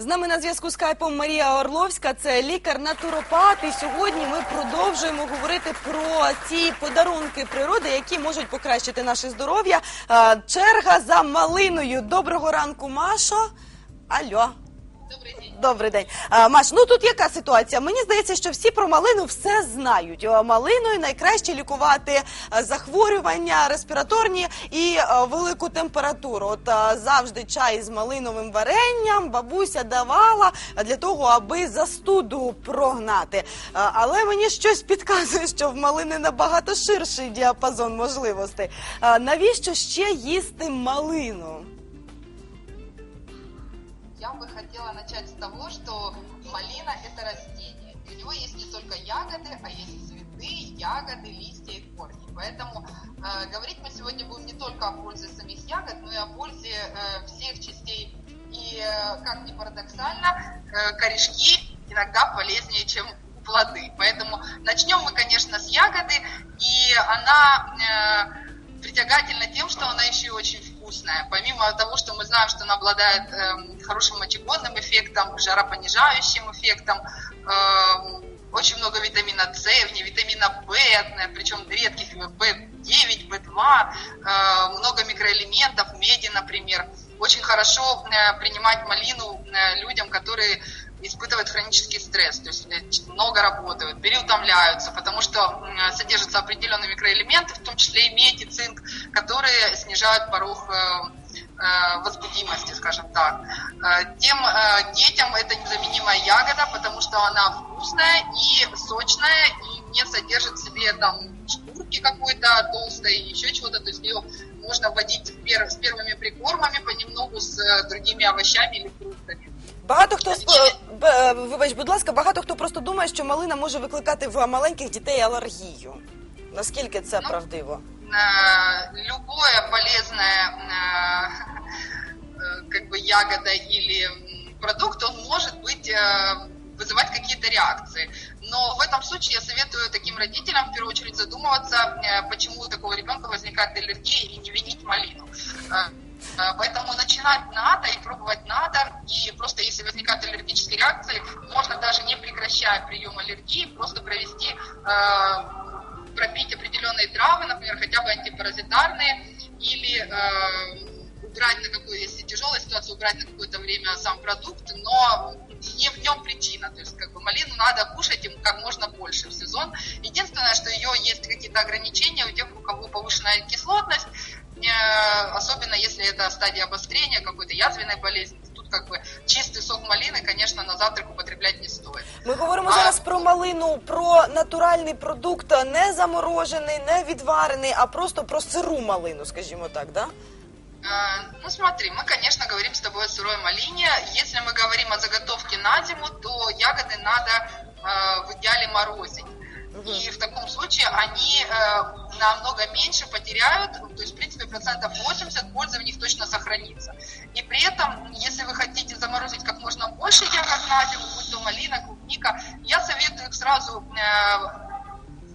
З нами на зв'язку скайпом Марія Орловська, це лікар-натуропат. І сьогодні ми продовжуємо говорити про ті подарунки природи, які можуть покращити наше здоров'я. Е, Черга за малиною. Доброго ранку, Машо. Алло. Добрий день. А, Маш, ну тут яка ситуація? Мені здається, що всі про малину все знають. Малиною найкраще лікувати е, захворювання респіраторні і е, велику температуру. От е, завжди чай з малиновим варенням бабуся давала для того, аби застуду прогнати. Е, Але мені щось підказує, що в малини набагато ширший діапазон можливостей. Е, Навіщо ще їсти малину? Я бы хотела начать с того, что малина – это растение. У него есть не только ягоды, а есть цветы, ягоды, листья и корни. Поэтому э, говорить мы сегодня будем не только о пользе самих ягод, но и о пользе э, всех частей. И, э, как ни парадоксально, э, корешки иногда полезнее, чем плоды. Поэтому начнем мы, конечно, с ягоды. И она э, притягательна тем, что она еще и очень вкусная. Помимо того, что мы знаем, что она обладает эм, хорошим мочегонным эффектом, жаропонижающим эффектом, эм, очень много витамина С, в ней витамина В, причем редких В9, В2, э, много микроэлементов, меди, например. Очень хорошо э, принимать малину э, людям, которые испытывают хронический стресс, то есть много работают, переутомляются, потому что содержатся определенные микроэлементы, в том числе и медь и цинк, которые снижают порог э, э, возбудимости, скажем так. Э, Тем детям это незаменимая ягода, потому что она вкусная и сочная, и не содержит в себе там шкурки какой-то толстой, еще чего-то, то есть ее можно вводить с первыми прикормами понемногу с другими овощами или фруктами. Багато хто сп- б- е, вибач, будь ласка, багато хто просто думає, що малина може викликати в маленьких дітей алергію. Наскільки це Ну, правдиво? Э, любое полезное э, э, как бы ягода или м, продукт, он может быть э, вызывать какие-то реакции. Но в этом случае я советую таким родителям в первую очередь задумываться, э, почему у такого ребенка возникает аллергия и не винить малину. Э, э, Поэтому начинать надо и пробовать надо. И просто если возникают аллергические реакции, можно даже не прекращая прием аллергии, просто провести э, пропить определенные травы, например, хотя бы антипаразитарные, или э, убрать на какую, если тяжелая ситуация, убрать на какое-то время сам продукт, но не в нем причина. То есть как бы малину надо кушать им как можно больше в сезон. Единственное, что ее есть какие-то ограничения у тех, у кого повышенная кислотность, э, особенно если это стадия обострения какой-то язвенной болезни. Тут как бы чистый сок малины, конечно, на завтрак употреблять не стоит. Ми говоримо А- зараз про малину, про натуральний продукт, не заморожений, не відварений, а просто про сиру малину, скажімо так, да? Э, Ну смотри, мы, конечно, говорим с тобой о сырой малине. Если мы говорим о заготовке на зиму, то ягоды надо э, в идеале морозить. И в таком случае они э, намного меньше потеряют, то есть, в принципе, процентов 80 пользы в них точно сохранится. И при этом, если вы хотите заморозить как можно больше ягод на зиму, будь то малина, клубника, я советую их сразу э,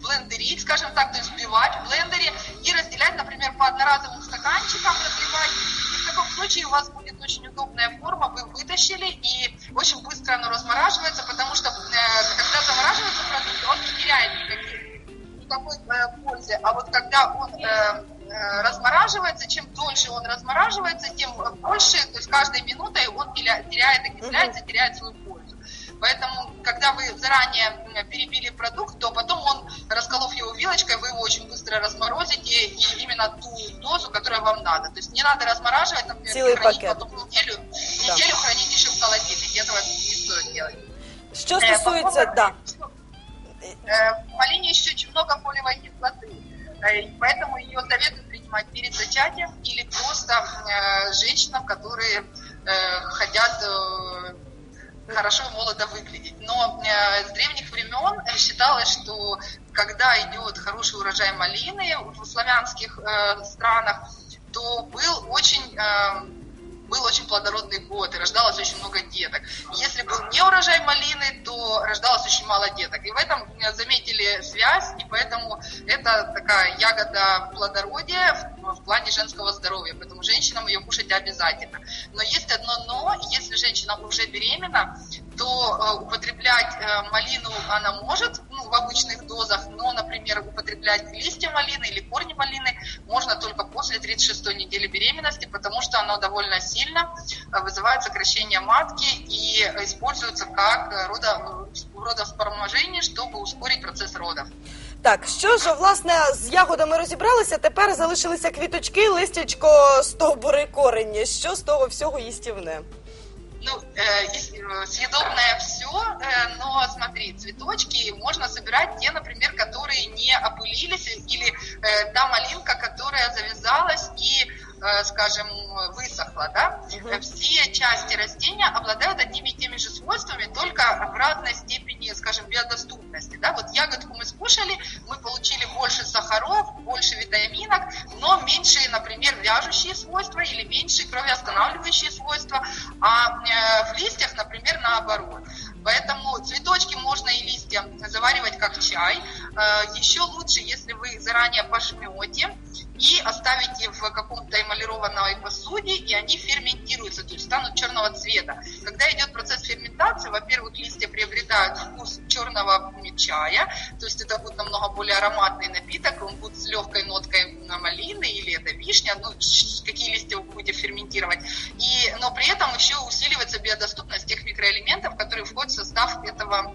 блендерить, скажем так, то есть взбивать в блендере и разделять, например, по одноразовым стаканчикам разливать. И в таком случае у вас будет очень удобная форма, вы вытащили и очень быстро оно размораживается, теряет, окисляется, теряет свою пользу. Поэтому, когда вы заранее перебили продукт, то потом он, расколов его вилочкой, вы его очень быстро разморозите, и именно ту дозу, которая вам надо. То есть не надо размораживать, например, Целый хранить пакет. потом неделю, Да. неделю хранить еще в холодильнике. Этого не стоит делать. Що Э, стосується, по да. Э, В малине еще очень много фолиевой кислоты, э, поэтому ее советуют принимать перед зачатием или просто э, женщинам, которые э, хотят э, хорошо молодо выглядеть. Но э, с древних времен считалось, что когда идет хороший урожай малины в славянских э, странах, то был очень э, был очень плодородный год, и рождалось очень много деток. Если был не урожай малины, то рождалось очень мало деток. И в этом э, заметили связь, и поэтому это такая ягода плодородия в, в плане женского здоровья, поэтому женщинам ее кушать обязательно. Но есть одно но, если женщина уже беременна, то э, употреблять э, малину она может ну, в обычных дозах, но, например, употреблять листья малины или корни малины можно только после 36 недели беременности, потому что оно довольно сильно э, вызывает сокращение матки и используется как родо, родовспоможение, чтобы ускорить процесс родов. Так, що ж, власне, з ягодами розібралися, тепер залишилися квіточки, листячко, стовбури, корені. Що з того всього їстівне? Ну, э, э, съедобное все, э, но смотри, цветочки можно собирать те, например, которые не опылились, или э, та малинка, которая завязалась и, э, скажем, высохла, да? Э, Все части растения обладают одними и теми же свойствами, только в разной степени, скажем, биодоступности, да? Вот ягодку мы скушали, мы получили больше сахаров, больше витаминок, но меньше, например, вяжущие свойства или меньше кровоостанавливающие свойства, а э, в листьях, например, наоборот. Поэтому цветочки можно и листья заваривать как чай. Э, Еще лучше, если вы их заранее пожмете и оставите в каком-то эмалированной посуде, и они ферментируются, то есть станут черного цвета. Когда идет процесс ферментации, во-первых, листья приобретают вкус черного чая, то есть это будет намного более ароматный напиток, он будет с легкой ноткой на малины или это вишня, ну, какие листья вы будете ферментировать. И, но при этом еще усиливается биодоступность тех микроэлементов, которые входят в состав этого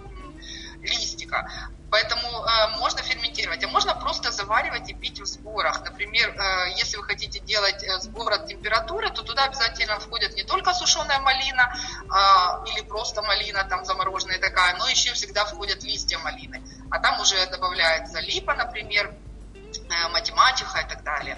листика. Поэтому э, можно ферментировать, а можно просто заваривать и пить в сборах. Например, э, если вы хотите делать э, сбор от температуры, то туда обязательно входит не только сушеная малина а, или просто малина там замороженная такая, но еще всегда входят листья малины. А там уже добавляется липа, например, э, математика и так далее.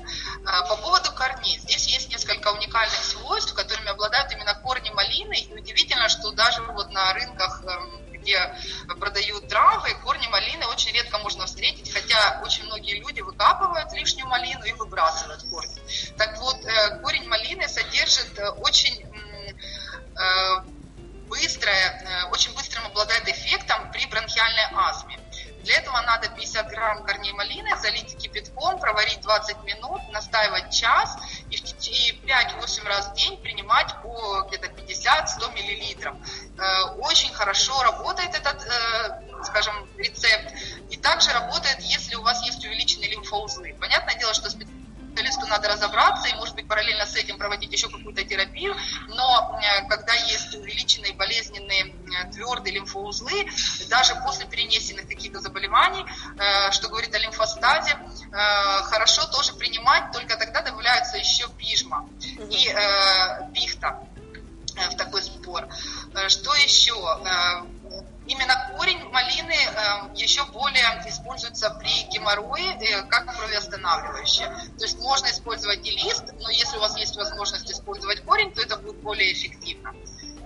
Быстрое, э, очень быстрым обладает эффектом при бронхиальной астме. Для этого надо 50 грамм корней малины залить кипятком, проварить 20 минут, настаивать час и, и 5-8 раз в день принимать по где-то 50-100 миллилитров. Э, Очень хорошо работает этот, э, скажем, рецепт. И также работает, если у вас есть увеличенные лимфоузлы. Понятное дело, что надо разобраться и, может быть, параллельно с этим проводить еще какую-то терапию, но э, когда есть увеличенные болезненные э, твердые лимфоузлы, даже после перенесенных каких-то заболеваний, э, что говорит о лимфостазе, э, хорошо тоже принимать, только тогда добавляется еще пижма и пихта в такой спор. Что еще? Э, Именно корень малины э, еще более используется при геморрое э, как кровоостанавливающее. То есть можно использовать и лист, но если у вас есть возможность использовать корень, то это будет более эффективно.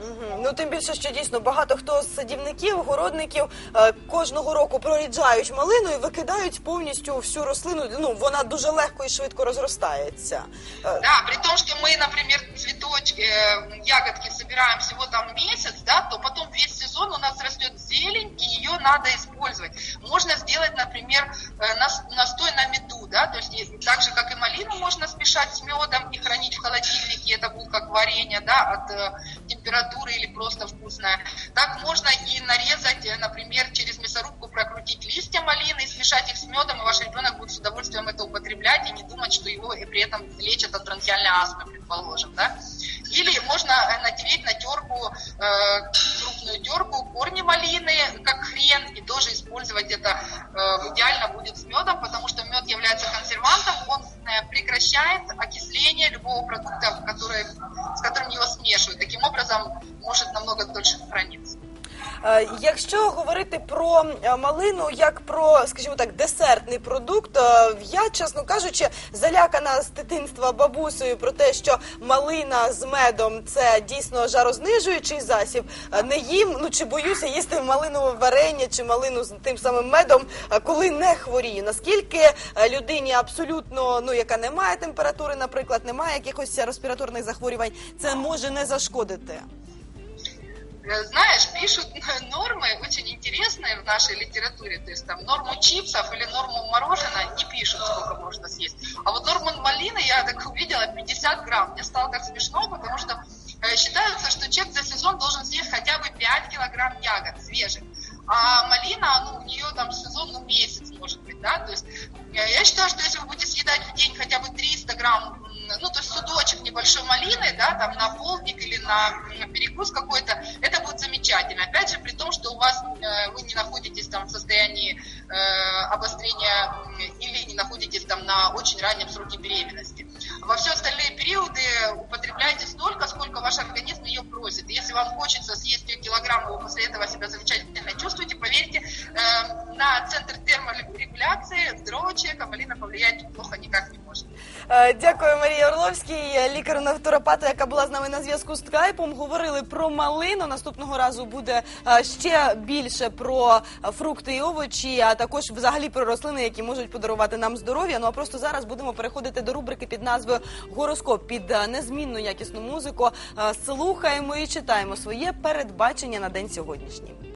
Мгм. Ну тим більше, що дійсно багато хто з садівників, городників е, кожного року проріджають малину і викидають повністю всю рослину. Ну вона дуже легко і швидко розростається. Е, Да, при том, что мы, например, цветочки, э, ягодки собираем всего там месяц, да, то потом весь сезон у нас растет зелень, и ее надо использовать. Можно сделать, например, э, нас- настой на меду, да, то есть так же, как и малину, можно смешать с медом и хранить в холодильнике, это будет как варенье, да, от э, температуры или просто вкусное. Так можно и нарезать, э, например, через мясорубку прокрутить листья малины и смешать их с медом, и ваш ребенок будет с удовольствием это употреблять и не думать, что его и при этом лечат от бронхиальной астмы, предположим, да. Или можно э, натереть на терку, э, крупную терку, корни малины, как хрен, и тоже использовать это э, идеально будет с медом, потому что является консервантом, он э, прекращает окисление любого продукта, который, с которым его смешивают. Таким образом, может намного дольше храниться. Е, Якщо говорити про е, малину як про, скажімо так, десертний продукт, е, я, чесно кажучи, залякана з дитинства бабусею про те, що малина з медом це дійсно жарознижуючий засіб. Не їм, ну чи боюся їсти малинове варення чи малину з тим самим медом, коли не хворію. Наскільки людині абсолютно, ну яка не має температури, наприклад, не має якихось респіраторних захворювань, це може не зашкодити. Знаешь, пишут нормы очень интересные в нашей литературе. То есть там норму чипсов или норму мороженого не пишут, сколько можно съесть. А вот норму малины я так увидела 50 грамм. Мне стало так смешно, потому что э, считается, что человек за сезон должен съесть хотя бы 5 килограмм ягод свежих. А малина, ну, у нее там сезон, ну, месяц, может быть, да, то есть э, я считаю, что если вы будете съедать в день хотя бы 300 грамм, ну, то есть судочек небольшой малины, да, там на полдник или на перекус какой-то, это будет замечательно. Опять же, при том, что у вас, э, вы не находитесь там в состоянии э, обострения или не находитесь там на очень раннем сроке беременности. Во все остальные периоды употребляйте столько, сколько ваш организм ее просит. Если вам хочется съесть килограмм, вы после этого себя замечательно чувствуете, поверьте, э, на центр терморегуляции здорового человека малина повлиять плохо никак не может. Е, Дякую, Марія Орловській, лікарю натуропату, яка була з нами на зв'язку з скайпом. Говорили про малину. Наступного разу буде е, ще більше про е, фрукти і овочі, а також взагалі про рослини, які можуть подарувати нам здоров'я. Ну а просто зараз будемо переходити до рубрики під назвою Гороскоп під е, незмінну якісну музику. Е, Слухаємо і читаємо своє передбачення на день сьогоднішній.